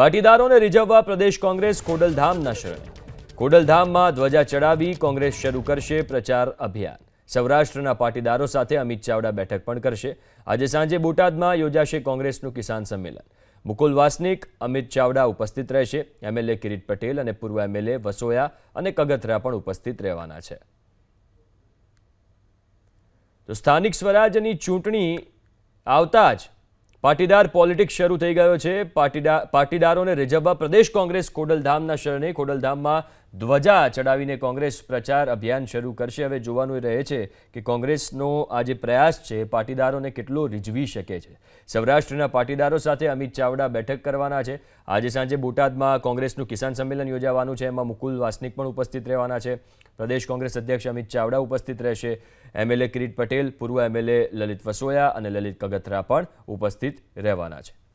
પાટીદારોને રીઝવવા પ્રદેશ કોંગ્રેસ ખોડલધામના શરણે. ખોડલધામમાં ધ્વજા ચડાવી કોંગ્રેસ શરૂ કરશે પ્રચાર અભિયાન. સૌરાષ્ટ્રના પાટીદારો સાથે અમિત ચાવડા બેઠક પણ કરશે. આજે સાંજે બોટાદમાં યોજાશે કોંગ્રેસનું કિસાન સંમેલન. મુકુલ વાસનિક, અમિત ચાવડા ઉપસ્થિત રહેશે. એમએલએ કિરીટ પટેલ અને પૂર્વ એમએલએ વસોયા અને કગથરા પણ ઉપસ્થિત રહેવાના છે. તો સ્થાનિક સ્વરાજની ચૂંટણી આવતા જ પાટીદાર પોલિટિક્સ શરૂ થઈ ગયો છે. પાટીદાર પાટીદારોને રીઝવવા પ્રદેશ કોંગ્રેસ ખોડલધામના શરણે ખોડલધામમાં ધ્વજા ચડાવીને કોંગ્રેસ પ્રચાર અભિયાન શરૂ કરશે. હવે જોવાનું રહે છે કે કોંગ્રેસનો આ જે પ્રયાસ છે, પાટીદારોને કેટલો રીઝવી શકે છે. સૌરાષ્ટ્રના પાટીદારો સાથે અમિત ચાવડા બેઠક કરવાના છે. આજે સાંજે બોટાદમાં કોંગ્રેસનું કિસાન સંમેલન યોજાવાનું છે. એમાં મુકુલ વાસનિક પણ ઉપસ્થિત રહેવાના છે. પ્રદેશ કોંગ્રેસ અધ્યક્ષ અમિત ચાવડા ઉપસ્થિત રહેશે. એમએલએ કિરીટ પટેલ, પૂર્વ એમએલએ લલિત વસોયા અને લલિત કગથરા પણ ઉપસ્થિત રહેવાના છે.